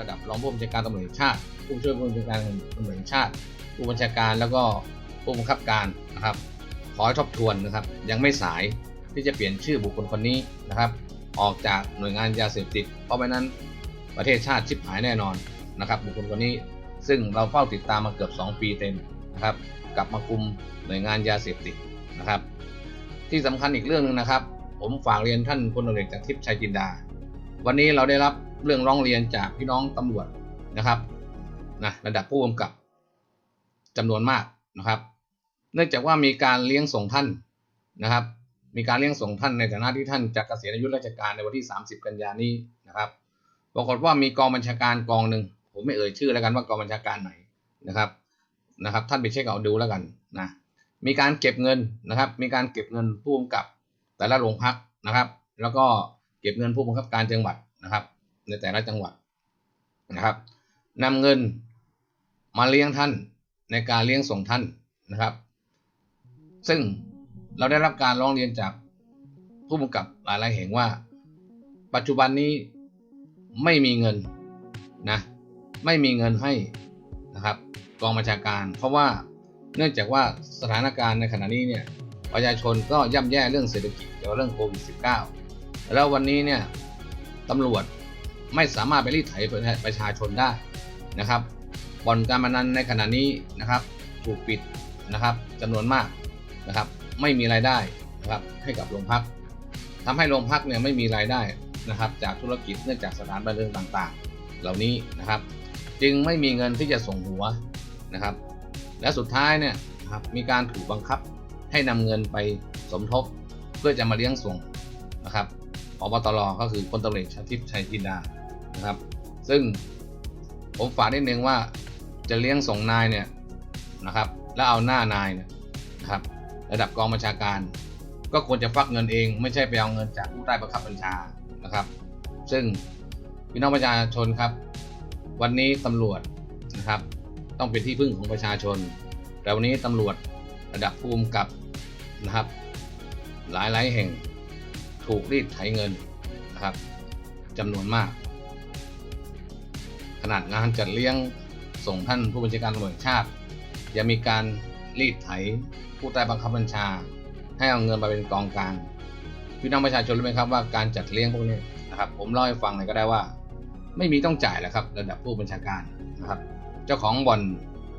ระดับรองผู้บัญชาการตำรวจแห่งชาติ ผู้ช่วยผู้บัญชาการตำรวจแห่งชาติ ผู้บัญชาการแล้วก็ผู้บังคับการนะครับ ขอทบทวนนะครับ ยังไม่สายที่จะเปลี่ยนชื่อบุคคลคนนี้นะครับ ออกจากหน่วยงานยาเสพติด เพราะไม่นั้นประเทศชาติชิบหายแน่นอนนะครับ บุคคลคนนี้ซึ่งเราเฝ้าติดตามมาเกือบ 2 ปีเต็มนะครับ กลับมาคุมหน่วยงานยาเสพติดนะครับ ที่สำคัญอีกเรื่องหนึงนะครับ ผมฝากเรียนท่านพลตรวจเอกจากทิพย์ชัยจินดา วันนี้เราได้รับ เรื่องร้องเรียนจากพี่น้องตำรวจนะครับนะระดับผู้กำกับจำนวนมากนะครับ เนื่องจากว่ามีการเลี้ยงส่งท่านนะครับ มีการเลี้ยงส่งท่านในฐานะที่ท่านจะเกษียณอายุราชการในวันที่ 30 กันยานนี้นะครับปรากฏว่ามีกองบัญชาการกองหนึ่งผมไม่เอ่ยชื่อแล้วกันว่ากองบัญชาการไหนนะครับนะครับ ท่านไปเช็คเอาดูแล้วกันนะมีการเก็บเงินนะครับ มีการเก็บเงินผู้กำกับแต่ละโรงพักนะครับ แล้วก็เก็บเงินผู้บังคับการจังหวัดนะครับ ในแต่ละจังหวัดนะครับนำเงินมาเลี้ยงท่านในการเลี้ยงส่งท่านนะครับ ซึ่งเราได้รับการร้องเรียนจากผู้กำกับหลายๆแห่งว่า ปัจจุบันนี้ไม่มีเงินนะไม่มีเงินให้นะครับกองบัญชาการ เพราะว่าเนื่องจากว่าสถานการณ์ในขณะนี้เนี่ยประชาชนก็ย่ำแย่เรื่องเศรษฐกิจเกี่ยวกับเรื่องโควิด -19 แล้ววันนี้เนี่ยตำรวจ ไม่สามารถไปรีดไถประชาชนได้นะครับบ่อนการพนันในขณะนี้นะครับ ถูกปิดนะครับจำนวนมากนะครับ ไม่มีรายได้นะครับให้กับโรงพักทำให้โรงพักเนี่ยไม่มีรายได้นะครับ จากธุรกิจเนื่องจากสถานบันเทิงต่างๆ เหล่านี้นะครับ จึงไม่มีเงินที่จะส่งหัวนะครับ และสุดท้ายเนี่ยนะครับมีการถูกบังคับให้นำเงินไปสมทบ เพื่อจะมาเลี้ยงส่งนะครับพบตรก็คือพลตำรวจเอกชาติชัยจินดา นะครับ ซึ่งผมฝากนิดนึงว่าจะเลี้ยงส่งนายเนี่ยนะครับ แล้วเอาหน้านายเนี่ยนะครับ ระดับกองบัญชาการ ก็ควรจะฟักเงินเอง ไม่ใช่ไปเอาเงินจากผู้ใต้บังคับบัญชานะครับ ซึ่งพี่น้องประชาชนครับ วันนี้ตำรวจนะครับ ต้องเป็นที่พึ่งของประชาชน แต่วันนี้ตำรวจระดับภูมิกับนะครับ หลายหลายๆแห่งถูกรีดไถเงินนะครับจำนวนมาก นาดงานจัดเลี้ยงส่งท่านผู้บัญชาการตำรวจชาติ ยังมีการรีดไถผู้ใต้บังคับบัญชา ให้เอาเงินมาเป็นกองกลางพี่น้องประชาชนรู้ไหมครับว่าการจัดเลี้ยงพวกนี้นะครับผมเล่าให้ฟังหน่อยก็ได้ว่า ไม่มีต้องจ่ายแล้วครับระดับผู้บัญชาการนะครับเจ้าของบ่อน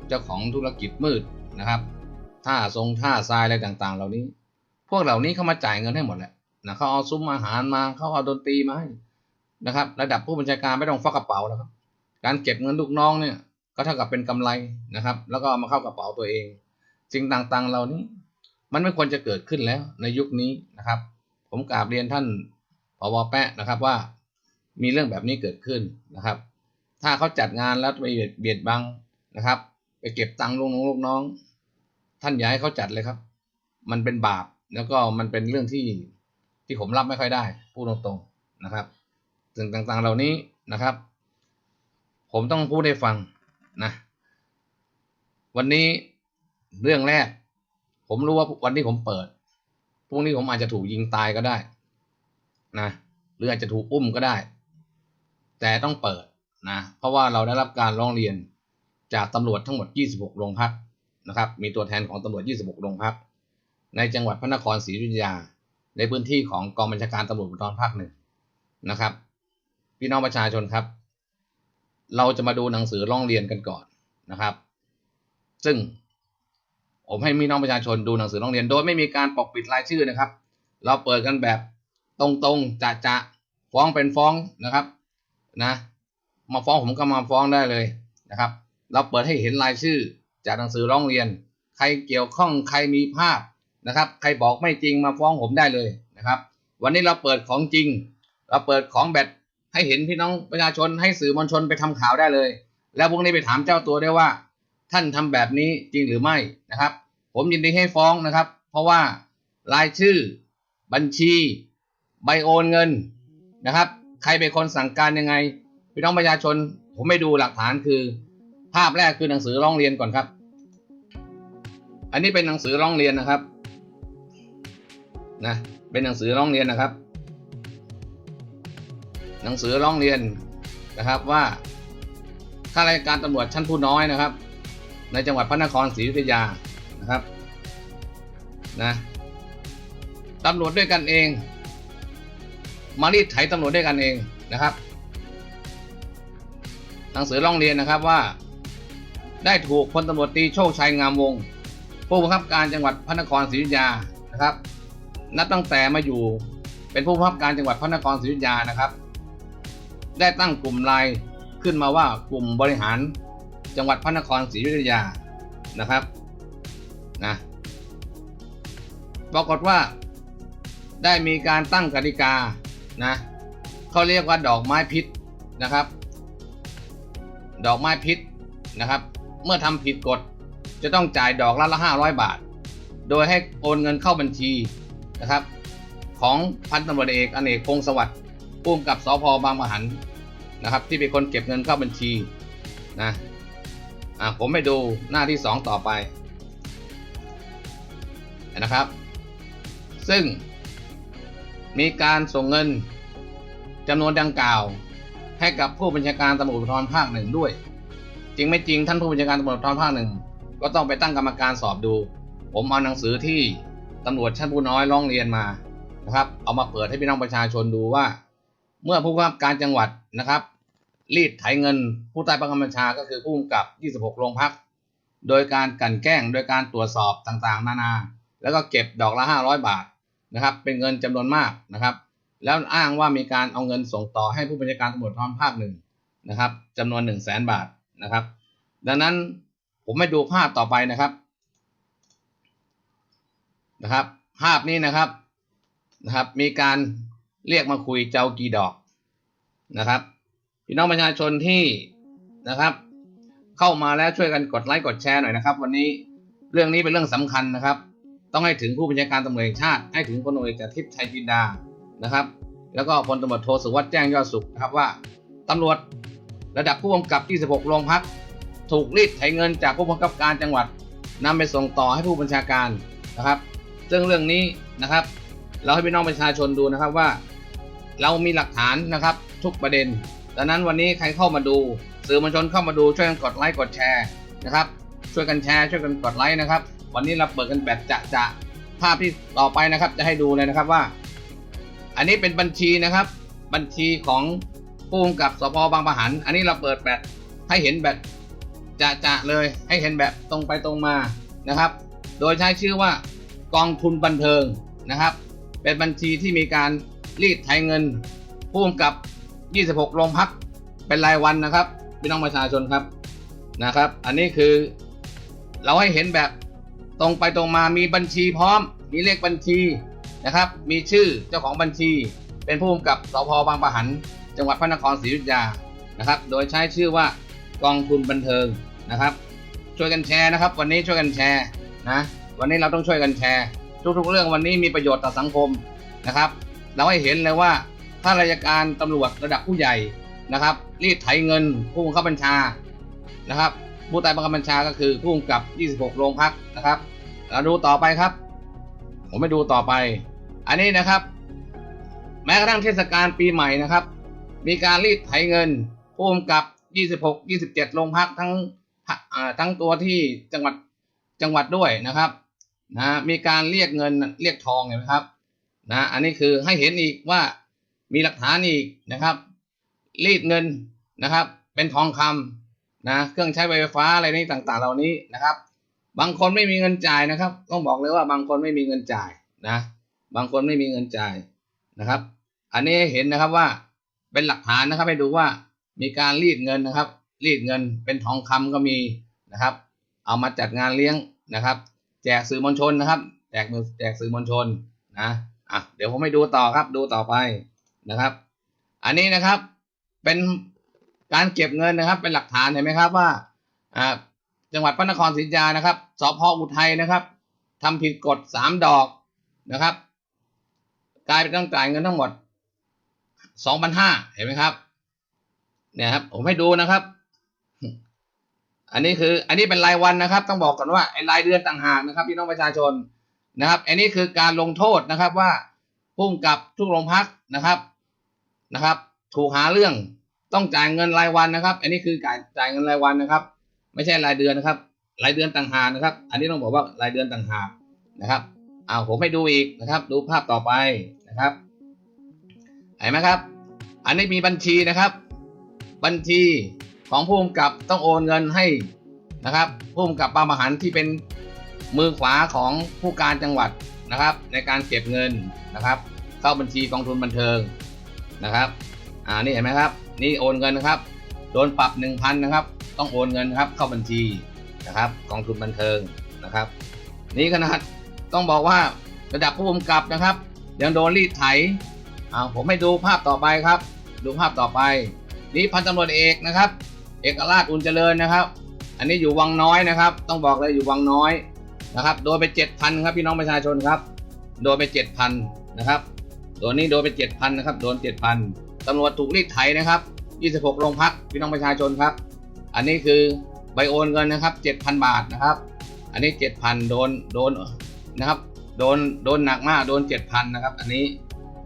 เจ้าของธุรกิจมืดนะครับท่าทรงท่าทรายอะไรต่างๆ เหล่านี้ พวกเหล่านี้เขามาจ่ายเงินให้หมดแหละนะเขาเอาซุ้มอาหารมาเขาเอาดนตรีมาให้นะครับ ระดับผู้บัญชาการไม่ต้องฟักกระเป๋าแล้วครับ การเก็บเงินลูกน้องเนี่ยก็เท่ากับเป็นกำไรนะครับ แล้วก็เอามาเข้ากระเป๋าตัวเองสิ่งต่างๆเหล่านี้มันไม่ควรจะเกิดขึ้นแล้วในยุคนี้นะครับ ผมกราบเรียนท่านผบแปะนะครับว่ามีเรื่องแบบนี้เกิดขึ้นนะครับ ถ้าเขาจัดงานแล้วไปเบียดเบียดบังนะครับ ไปเก็บตังค์ลูกน้องลูกน้อง ท่านอย่าให้เขาจัดเลยครับ มันเป็นบาปแล้วก็มันเป็นเรื่องที่ที่ผมรับไม่ค่อยได้พูดตรงๆนะครับสิ่งต่างๆเหล่านี้นะครับ ผมต้องพูดให้ฟังนะ วันนี้เรื่องแรก ผมรู้ว่าวันที่ผมเปิดพรุ่งนี้ผมอาจจะถูกยิงตายก็ได้ นะหรืออาจจะถูกอุ้มก็ได้ แต่ต้องเปิดนะเพราะว่าเราได้รับการร้องเรียนจากตำรวจทั้งหมด 26 โรงพักนะครับ มีตัวแทนของตำรวจ 26 โรงพัก ในจังหวัดพระนครศรีอยุธยา ในพื้นที่ของกองบัญชาการตำรวจภูธรภาคหนึ่งนะครับ พี่น้องประชาชนครับ เราจะมาดูหนังสือร้องเรียนกันก่อนนะครับ ซึ่งผมให้พี่น้องประชาชนดูหนังสือร้องเรียน โดยไม่มีการปกปิดรายชื่อนะครับ เราเปิดกันแบบตรงๆจะจะๆฟ้องเป็นฟ้องนะครับนะมาฟ้องผมก็มาฟ้องได้เลยนะครับ เราเปิดให้เห็นรายชื่อจากหนังสือร้องเรียน ใครเกี่ยวข้องใครมีภาพนะครับ ใครบอกไม่จริงมาฟ้องผมได้เลยนะครับ วันนี้เราเปิดของจริง เราเปิดของแบบ ให้เห็นพี่น้องประชาชนให้สื่อมวลชนไปทำข่าวได้เลย แล้วพวกนี้ไปถามเจ้าตัวได้ว่า ท่านทำแบบนี้จริงหรือไม่นะครับ ผมยินดีให้ฟ้องนะครับ เพราะว่ารายชื่อ บัญชี ใบโอนเงินนะครับ ใครเป็นคนสั่งการยังไง พี่น้องประชาชน ผมไม่ดูหลักฐานคือ ภาพแรกคือหนังสือร้องเรียนก่อนครับ อันนี้เป็นหนังสือร้องเรียนนะครับนะเป็นหนังสือร้องเรียนนะครับ หนังสือร้องเรียนนะครับว่าข้าราชการตำรวจชั้นผู้น้อยนะครับ ในจังหวัดพระนครศรีอยุธยานะครับนะตำรวจด้วยกันเอง มารีดไถตำรวจด้วยกันเองนะครับ หนังสือร้องเรียนนะครับว่า ได้ถูกพลตำรวจตีโชคชัยงามวงศ์ผู้บังคับการจังหวัดพระนครศรีอยุธยานะครับ นับตั้งแต่มาอยู่เป็นผู้บังคับการจังหวัดพระนครศรีอยุธยานะครับ ได้ตั้งกลุ่มไลน์ขึ้นมาว่ากลุ่มบริหารจังหวัดพระนครศรีอยุธยานะครับนะปรากฏว่าได้มีการตั้งกติกานะเขาเรียกว่าดอกไม้พิษนะครับ ดอกไม้พิษนะครับ เมื่อทำผิดกฎจะต้องจ่ายดอกละละ 500 บาท โดยให้โอนเงินเข้าบัญชีนะครับ ของพันตำรวจเอกอเนกพงศสวัสดิ์ผู้กำกับสพบางมะหัน นะครับ ที่เป็นคนเก็บเงินเข้าบัญชีนะอะผมไปดูหน้าที่ 2 ต่อไปนะครับ ซึ่งมีการส่งเงินจำนวนดังกล่าว ให้กับผู้บัญชาการตำรวจภูธรภาคหนึ่งด้วย จริงไม่จริงท่านผู้บัญชาการตำรวจภูธรภาคหนึ่งก็ต้องไปตั้งกรรมการสอบดู ผมเอาหนังสือที่ตำรวจชั้นผู้น้อยร้องเรียนมานะครับ เอามาเปิดให้พี่น้องประชาชนดูว่า เมื่อผู้ว่าการจังหวัดนะครับ รีดไถเงิน ผู้ใต้บังคับบัญชาก็คือผู้กำกับ 26 โรงพัก โดยการกันแกล้ง โดยการตรวจสอบต่างๆ นานา แล้วก็เก็บดอกละ 500 บาทนะครับ เป็นเงินจำนวนมากนะครับ แล้วอ้างว่ามีการเอาเงินส่งต่อให้ผู้บัญชาการตำรวจภูธรภาคหนึ่งนะครับจำนวน 1 0 0 0 0แสนบาทนะครับ ดังนั้นผมไม่ดูภาพต่อไปนะครับนะครับ ภาพนี้นะครับนะครับ มีการเรียกมาคุยเจ้ากี่ดอกนะครับ พี่น้องประชาชนที่นะครับ เข้ามาแล้วช่วยกันกดไลค์กดแชร์หน่อยนะครับ วันนี้เรื่องนี้เป็นเรื่องสำคัญนะครับ ต้องให้ถึงผู้บัญชาการตำรวจแห่งชาติ ให้ถึงพลตำรวจเอกทิพย์ชัยจินดานะครับ แล้วก็พลตำรวจโทสุวัสด์แจ้งยอดสุขนะครับว่าตำรวจระดับผู้กำกับ26โรงพัก ถูกรีดไถเงินจากผู้บังคับการจังหวัดนำไปส่งต่อให้ผู้บัญชาการนะครับ ซึ่งเรื่องนี้นะครับ เราให้พี่น้องประชาชนดูนะครับว่า เรามีหลักฐานนะครับทุกประเด็น ดังนั้นวันนี้ใครเข้ามาดู สื่อมวลชนเข้ามาดูช่วยกันกดไลค์กดแชร์นะครับช่วยกันแชร์ช่วยกันกดไลค์นะครับ วันนี้เราเปิดกันแบบจะจะภาพที่ต่อไปนะครับจะให้ดูเลยนะครับว่า อันนี้เป็นบัญชีนะครับ บัญชีของผู้กำกับสพบางประหัน อันนี้เราเปิดแบบให้เห็นแบบจะจะเลยให้เห็นแบบตรงไปตรงมานะครับ โดยใช้ชื่อว่ากองทุนบันเทิงนะครับ เป็นบัญชีที่มีการรีดไถเงินผู้กำกับ 26 โรงพักเป็นรายวันนะครับพี่น้องประชาชนครับนะครับ อันนี้คือเราให้เห็นแบบตรงไปตรงมามีบัญชีพร้อม มีเลขบัญชีนะครับ มีชื่อเจ้าของบัญชี เป็นผู้กำกับสพบางปะหัน จังหวัดพระนครศรีอยุธยานะครับ โดยใช้ชื่อว่ากองทุนบันเทิงนะครับ ช่วยกันแชร์นะครับ วันนี้ช่วยกันแชร์นะวันนี้เราต้องช่วยกันแชร์ ทุกๆ เรื่องวันนี้มีประโยชน์ต่อสังคมนะครับ เราให้เห็นเลยว่า ถ้าราชการตำรวจระดับผู้ใหญ่นะครับ รีดไถเงินผู้บังคับบัญชานะครับผู้ใต้บังคับบัญชาก็คือผู้กำกับ 26 โรงพักนะครับเราดูต่อไปครับ ผมไปดูต่อไป อันนี้นะครับ แม้กระทั่งเทศกาลปีใหม่นะครับ มีการรีดไถเงินผู้กำกับ 26 27 โรงพักทั้งทั้งตัวที่จังหวัดจังหวัดด้วยนะครับนะมีการเรียกเงินเรียกทองเห็นไหมครับนะอันนี้คือให้เห็นอีกว่า มีหลักฐานอีกนะครับ รีดเงินนะครับ เป็นทองคำนะเครื่องใช้ไฟฟ้าอะไรนี่ต่างๆ เหล่านี้นะครับ บางคนไม่มีเงินจ่ายนะครับ ต้องบอกเลยว่าบางคนไม่มีเงินจ่ายนะ บางคนไม่มีเงินจ่ายนะครับ อันนี้เห็นนะครับว่าเป็นหลักฐานนะครับให้ดูว่ามีการรีดเงินนะครับ รีดเงินเป็นทองคำก็มีนะครับ เอามาจัดงานเลี้ยงนะครับ แจกสื่อมวลชนนะครับ แจกแจกสื่อมวลชนนะอะเดี๋ยวผมให้ดูต่อครับดูต่อไป นะครับ อันนี้นะครับเป็นการเก็บเงินนะครับ เป็นหลักฐานเห็นไหมครับว่าจังหวัดพระนครศรีอยุธยานะครับสพอุทัยนะครับทำผิดกฎสามดอกนะครับ กลายเป็นต้องจ่ายเงินทั้งหมดสองพันห้าเห็นไหมครับ เนี่ยครับ ผมให้ดูนะครับ อันนี้คือ อันนี้เป็นรายวันนะครับ ต้องบอกก่อนว่าไอ้รายเดือนต่างหากนะครับพี่น้องประชาชนนะครับ อันนี้คือการลงโทษนะครับว่าพุ่งกับทุกโรงพักนะครับ นะครับ ถูกหาเรื่องต้องจ่ายเงินรายวันนะครับ อันนี้คือจ่ายจ่ายเงินรายวันนะครับ ไม่ใช่รายเดือนนะครับ รายเดือนต่างหากนะครับ อันนี้ต้องบอกว่ารายเดือนต่างหากนะครับเอาผมให้ดูอีกนะครับ ดูภาพต่อไปนะครับเห็นไหมครับ อันนี้มีบัญชีนะครับ บัญชีของผู้กำกับต้องโอนเงินให้นะครับผู้กำกับบางมหันที่เป็นมือขวาของผู้การจังหวัดนะครับ ในการเก็บเงินนะครับ เข้าบัญชีกองทุนบันเทิง นะครับ อ่านี่เห็นไหมครับ นี่โอนเงินนะครับ โดนปรับหนึ่งพันนะครับ ต้องโอนเงินครับเข้าบัญชีนะครับกองทุนบันเทิงนะครับ นี่ขนาดต้องบอกว่าระดับผู้กำกับนะครับยังโดนรีดไถอ่าผมให้ดูภาพต่อไปครับ ดูภาพต่อไปนี่พันตำรวจเอกนะครับ เอกราชอุ่นเจริญนะครับ อันนี้อยู่วังน้อยนะครับ ต้องบอกเลยอยู่วังน้อยนะครับ โดนไปเจ็ดพันครับพี่น้องประชาชนครับ โดนไปเจ็ดพันนะครับ ตัวนี้โดนไปเจ็ดพันนะครับ โดนเจ็ดพันตำรวจถูกรีดไถนะครับยี่สิบหกโรงพักพี่น้องประชาชนครับ อันนี้คือใบโอนเงินนะครับเจ็ดพันบาทนะครับ อันนี้เจ็ดพันโดน โดนนะครับ โดน โดนหนักมาก โดนเจ็ดพันนะครับ อันนี้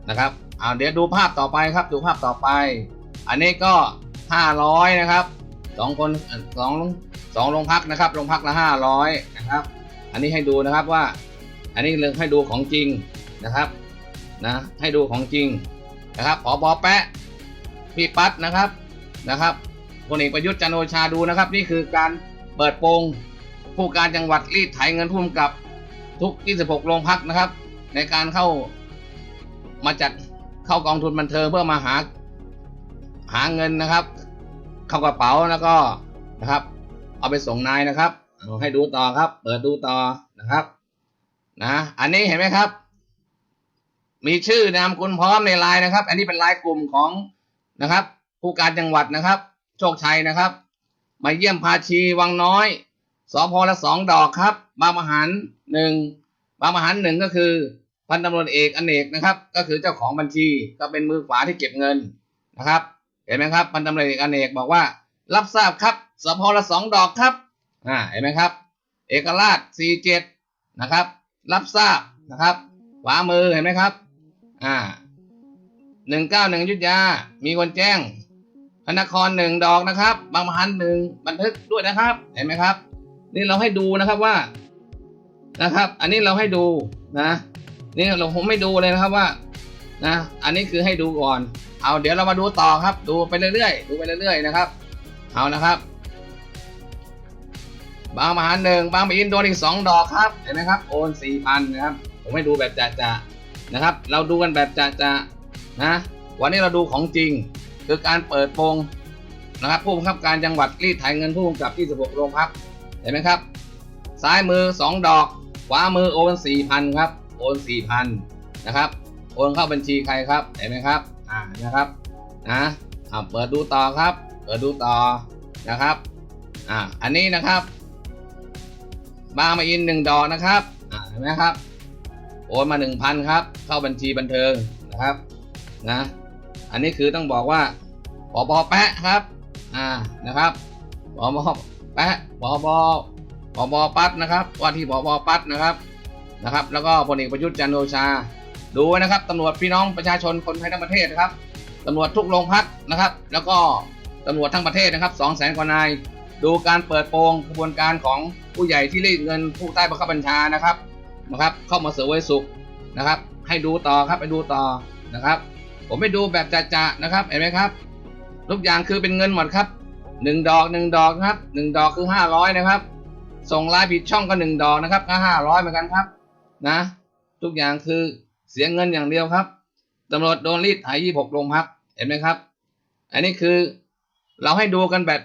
นะครับ เอาเดี๋ยวดูภาพต่อไปครับ ดูภาพต่อไป อันนี้ก็ห้าร้อยนะครับสองคนสองสองโรงพักนะครับ โรงพักละห้าร้อยนะครับ อันนี้ให้ดูนะครับว่า อันนี้เรื่องให้ดูของจริงนะครับ นะให้ดูของจริงนะครับผอบอแปะพี่ปั๊ดนะครับนะครับพลเอกประยุทธ์จันโอชาดูนะครับ นี่คือการเปิดโปงผู้การจังหวัดรีดไถเงินพุ่มกับทุก 26 โรงพักนะครับ ในการเข้ามาจัดเข้ากองทุนบันเทิงเพื่อมาหาหาเงินนะครับ เข้ากระเป๋าแล้วก็นะครับ เอาไปส่งนายนะครับเอาให้ดูต่อครับ เปิดดูต่อนะครับ นะ อันนี้เห็นไหมครับ มีชื่อนามคุณพร้อมในไลน์นะครับ อันนี้เป็นไลน์กลุ่มของนะครับ ผู้การจังหวัดนะครับ โชคชัยนะครับ มาเยี่ยมพาชีวังน้อยสพละสองดอกครับ บางมหันหนึ่งบางมหันหนึ่งก็คือพันตำรวจเอกอเนกนะครับ ก็คือเจ้าของบัญชีก็เป็นมือขวาที่เก็บเงินนะครับ เห็นไหมครับพันตำรวจเอกอเนกบอกว่า รับทราบครับสพละสองดอกครับอ่าเห็นไหมครับ เอกราชสี่เจ็ดนะครับ รับทราบนะครับขวามือเห็นไหมครับ อ่าหนึ่งเก้าหนึ่งยุทธยา มีคนแจ้ง พระนครหนึ่งดอกนะครับ บางมหันหนึ่งบันทึกด้วยนะครับ เห็นไหมครับ นี่เราให้ดูนะครับว่า นะครับ อันนี้เราให้ดูนะ นี่เราผมไม่ดูเลยนะครับว่า นะ อันนี้คือให้ดูก่อน เอาเดี๋ยวเรามาดูต่อครับ ดูไปเรื่อยๆ ดูไปเรื่อยๆนะครับ เอานะครับ บางมหาหนึ่งบางปะอินโดนอีกสองดอกครับ เห็นไหมครับ โอนสี่พันนะครับ ผมให้ดูแบบจะๆ นะครับ เราดูกันแบบจะๆนะวันนี้เราดูของจริง คือการเปิดโปงนะครับ ผู้บังคับการจังหวัดรีดไถเงินผู้กำกับที่16โรงพักเห็นไหมครับ ซ้ายมือ 2 ดอก ขวามือโอน4,000ครับโอน4,000นะครับโอนเข้าบัญชีใครครับเห็นไหมครับอ่านะครับนะอ่าเปิดดูต่อครับ เปิดดูต่อนะครับอ่าอันนี้นะครับบางมาอินหนึ่งดอกนะครับอ่าเห็นไหมครับ อนมา1,000ครับ เข้าบัญชีบันเทิงนะครับนะ อันนี้คือต้องบอกว่าปอบอแปะครับ อ่านะครับปอบอแปะปอบอปอบอปัดนะครับว่าที่ปอบอปัดนะครับนะครับ แล้วก็พลเอกประยุทธ์จันโอชา ดูไว้นะครับตำรวจพี่น้องประชาชนคนไทยทั้งประเทศนะครับตำรวจทุกโรงพักนะครับ แล้วก็ตำรวจทั้งประเทศนะครับสองแสนกว่านาย ดูการเปิดโปงกระบวนการของผู้ใหญ่ที่รีดเงินผู้ใต้บังคับบัญชานะครับ นะครับ เข้ามาเสวยสุขนะครับ ให้ดูต่อครับไปดูต่อนะครับ ผมไปดูแบบจะๆนะครับเห็นไหมครับทุกอย่างคือเป็นเงินหมดครับหนึ่งดอกหนึ่งดอกครับหนึ่งดอกคือห้าร้อยนะครับ ส่งไลน์ผิดช่องก็หนึ่งดอกนะครับก็ห้าร้อยเหมือนกันครับนะ ทุกอย่างคือเสียเงินอย่างเดียวครับตำรวจโดนรีดไถยี่หกโรงพักเห็นไหมครับ อันนี้คือเราให้ดูกันแบบ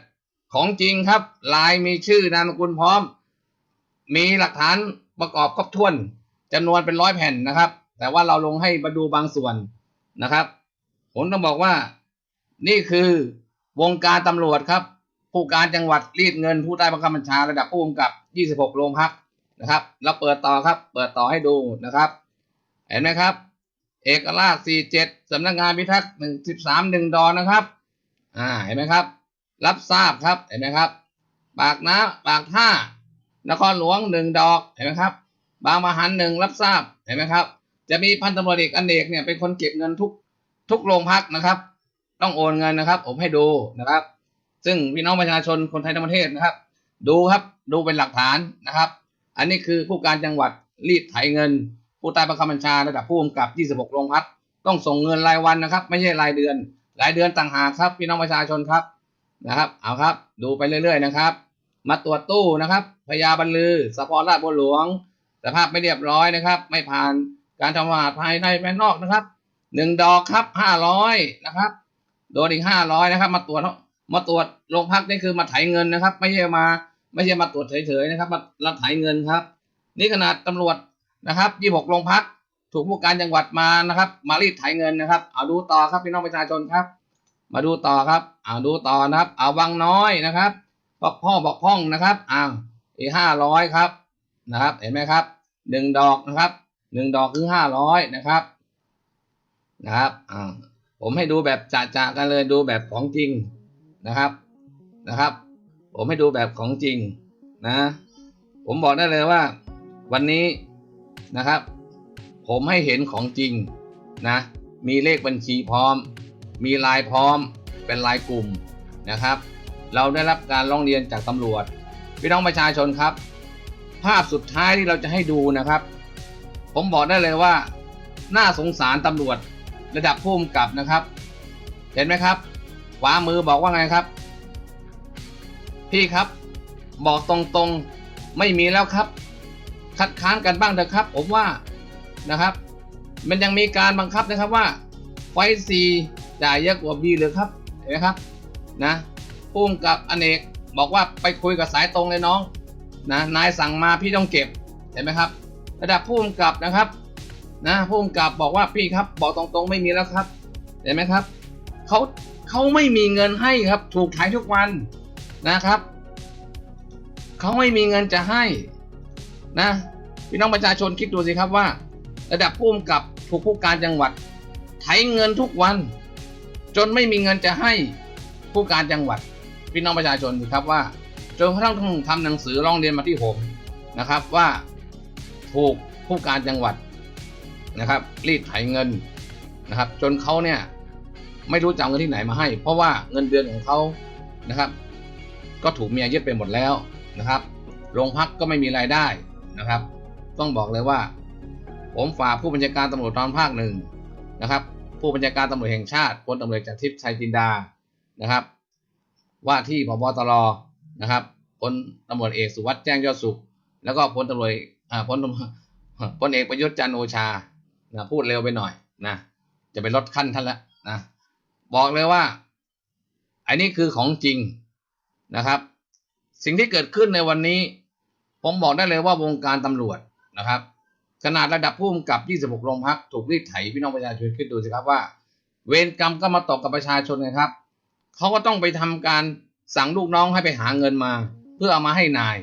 ของจริงครับลายมีชื่อนามสกุลพร้อม มีหลักฐาน ประกอบครบถ้วนจำนวนเป็นร้อยแผ่นนะครับ แต่ว่าเราลงให้มาดูบางส่วนนะครับ ผมต้องบอกว่า นี่คือวงการตำรวจครับ ผู้การจังหวัดรีดเงินผู้ใต้บังคับบัญชาระดับผู้กำกับ 26 โรงพักนะครับ เราเปิดต่อครับ เปิดต่อให้ดูนะครับ เห็นไหมครับ เอกราช 47สำนักงานพิทักษ์ 113หนึ่งดอนนะครับ อ่า เห็นไหมครับ รับทราบครับ เห็นไหมครับ ปากน้ำปากท่า นครหลวงหนึ่งดอกเห็นไหมครับ บางมหันหนึ่งรับทราบเห็นไหมครับ จะมีพันตำรวจเอกอเนกเนี่ยเป็นคนเก็บเงินทุกทุกโรงพักนะครับ ต้องโอนเงินนะครับ ผมให้ดูนะครับ ซึ่งพี่น้องประชาชนคนไทยทั้งประเทศนะครับ ดูครับดูเป็นหลักฐานนะครับ อันนี้คือผู้การจังหวัดรีดไถเงิน ผู้ใต้บังคับบัญชาระดับผู้กำกับ 26 โรงพักต้องส่งเงินรายวันนะครับ ไม่ใช่รายเดือน รายเดือนต่างหากครับ พี่น้องประชาชนครับนะครับ เอาครับ ดูไปเรื่อย ๆ นะครับ มาตรวจตู้นะครับพญาบรรลือสปอร์ราชบัวหลวง สภาพไม่เรียบร้อยนะครับ ไม่ผ่านการทำความสะอาดภายในภายนอกนะครับหนึ่งดอกครับห้าร้อยนะครับโดนอีกห้าร้อยนะครับ มาตรวจมาตรวจโรงพักนี่คือมาไถเงินนะครับ ไม่ใช่มา ไม่ใช่มาตรวจเฉยๆนะครับ มารับไถเงินครับ นี่ขนาดตำรวจนะครับยี่หกโรงพักถูกผู้การจังหวัดมานะครับ มารีดไถเงินนะครับ เอาดูต่อครับพี่น้องประชาชนครับ มาดูต่อครับ เอาดูต่อนะครับ เอาวังน้อยนะครับ บอกพ่อบอกพ่องนะครับอ้าวอีห้าร้อยครับนะครับ เห็นไหมครับหนึ่งดอกนะครับหนึ่งดอกคือห้าร้อยนะครับนะครับอ้าวผมให้ดูแบบจะๆกันเลยดูแบบของจริงนะครับนะครับ ผมให้ดูแบบของจริงนะ ผมบอกได้เลยว่า วันนี้นะครับ ผมให้เห็นของจริงนะ มีเลขบัญชีพร้อม มีลายพร้อมเป็นลายกลุ่มนะครับ เราได้รับการร้องเรียนจากตำรวจพี่น้องประชาชนครับ ภาพสุดท้ายที่เราจะให้ดูนะครับ ผมบอกได้เลยว่า น่าสงสารตำรวจระดับผู้กำกับนะครับ เห็นไหมครับขวามือบอกว่าไงครับ พี่ครับ บอกตรงๆไม่มีแล้วครับ คัดค้านกันบ้างเถอะครับ ผมว่านะครับ มันยังมีการบังคับนะครับว่าไฟซีจ่ายเยอะกว่าบีเลยครับเห็นไหมครับนะ พุ่มกับอเนกบอกว่าไปคุยกับสายตรงเลยน้องนะนายสั่งมาพี่ต้องเก็บเห็นไหมครับ ระดับผู้กำกับนะครับนะผู้กำกับบอกว่าพี่ครับ บอกตรงๆไม่มีแล้วครับ เห็นไหมครับเขาเขาไม่มีเงินให้ครับ ถูกถ่ายทุกวันนะครับเขาไม่มีเงินจะให้นะพี่น้องประชาชนคิดดูสิครับว่า ระดับผู้กำกับถูกผู้การจังหวัดไถเงินทุกวัน จนไม่มีเงินจะให้ผู้การจังหวัด พี่น้องประชาชนครับว่าจนกระทั่งต้องทำหนังสือร้องเรียนมาที่ผมนะครับว่าถูกผู้การจังหวัดนะครับรีดไถเงินนะครับ จนเขาเนี่ยไม่รู้จะเอาเงินที่ไหนมาให้ เพราะว่าเงินเดือนของเขานะครับ ก็ถูกเมียยึดไปหมดแล้วนะครับโรงพักก็ไม่มีรายได้นะครับ ต้องบอกเลยว่า ผมฝากผู้บัญชาการตำรวจตอนภาคหนึ่งนะครับ ผู้บัญชาการตำรวจแห่งชาติพลตำรวจจากทิพย์ชัยจินดานะครับ ว่าที่พบตรนะครับพลตำรวจเอกสุวัสด์แจ้งยอดสุข แล้วก็พลตำรวจอ่าพลพลเอกประยุทธ์จันโอชานะพูดเร็วไปหน่อยนะจะไปลดขั้นท่านละนะบอกเลยว่า อันนี้คือของจริงนะครับ สิ่งที่เกิดขึ้นในวันนี้ ผมบอกได้เลยว่าวงการตำรวจนะครับ ขนาดระดับผู้กำกับ 26 โรงพักถูกรีดไถพี่น้องประชาชนคิดดูสิครับว่า เวรกรรมก็มาตกกับประชาชนไงครับ เขาก็ต้องไปทำการสั่งลูกน้องให้ไปหาเงินมา เพื่อเอามาให้นาย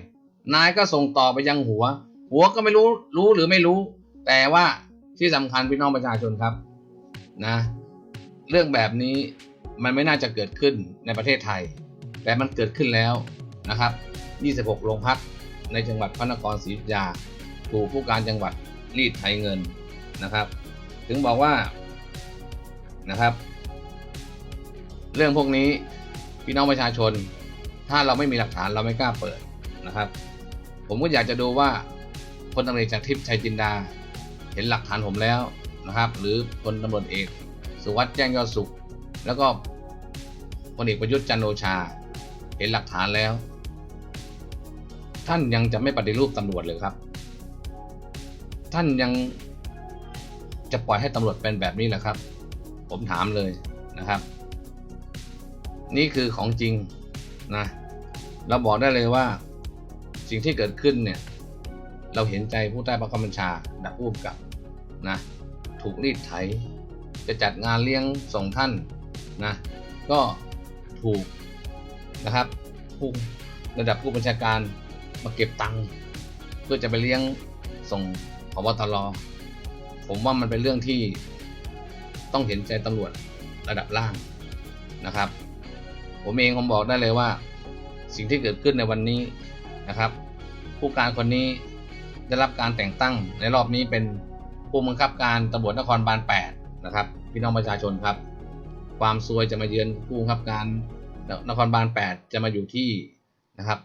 นายก็ส่งต่อไปยังหัว หัวก็ไม่รู้รู้หรือไม่รู้ แต่ว่าที่สำคัญพี่น้องประชาชนครับนะ เรื่องแบบนี้มันไม่น่าจะเกิดขึ้นในประเทศไทย แต่มันเกิดขึ้นแล้วนะครับ 26 โรงพักในจังหวัดพระนครศรีอยุธยาถูกผู้การจังหวัดรีดไถเงินนะครับ ถึงบอกว่านะครับ เรื่องพวกนี้พี่น้องประชาชน ถ้าเราไม่มีหลักฐานเราไม่กล้าเปิดนะครับ ผมก็อยากจะดูว่าพลตำรวจจากทิพย์ชัยจินดา เห็นหลักฐานผมแล้วนะครับ หรือพลตำรวจเอก สุวัสด์แจ้งยอดสุข แล้วก็พลเอกประยุทธ์จันโอชา เห็นหลักฐานแล้ว ท่านยังจะไม่ปฏิรูปตำรวจเลยครับ ท่านยังจะปล่อยให้ตำรวจเป็นแบบนี้เหรอครับ ผมถามเลยนะครับ นี่คือของจริงนะเราบอกได้เลยว่าสิ่งที่เกิดขึ้นเนี่ย เราเห็นใจผู้ใต้บังคับบัญชาดับผู้กำกับนะถูกรีดไถ จะจัดงานเลี้ยงส่งท่านนะก็ถูกนะครับผู้ระดับผู้บัญชาการมาเก็บตังค์เพื่อจะไปเลี้ยงส่งพบตรผมว่ามันเป็นเรื่องที่ต้องเห็นใจตำรวจระดับล่างนะครับ ผมเองผมบอกได้เลยว่า สิ่งที่เกิดขึ้นในวันนี้นะครับ ผู้การคนนี้ได้รับการแต่งตั้งในรอบนี้เป็นผู้บังคับการตำรวจนครบาล8นะครับพี่น้องประชาชนครับ ความซวยจะมาเยือนผู้บังคับการนนครบาล8จะมาอยู่ที่นะครับ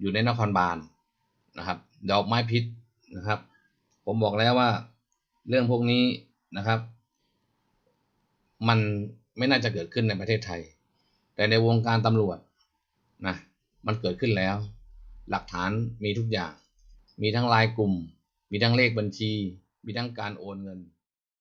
อยู่ในนครบาลนะครับ ดอกไม้พิษนะครับ ผมบอกแล้วว่าเรื่องพวกนี้นะครับ มันไม่น่าจะเกิดขึ้นในประเทศไทย แต่ในวงการตำรวจนะมันเกิดขึ้นแล้ว หลักฐานมีทุกอย่าง มีทั้งลายกลุ่ม มีทั้งเลขบัญชี มีทั้งการโอนเงิน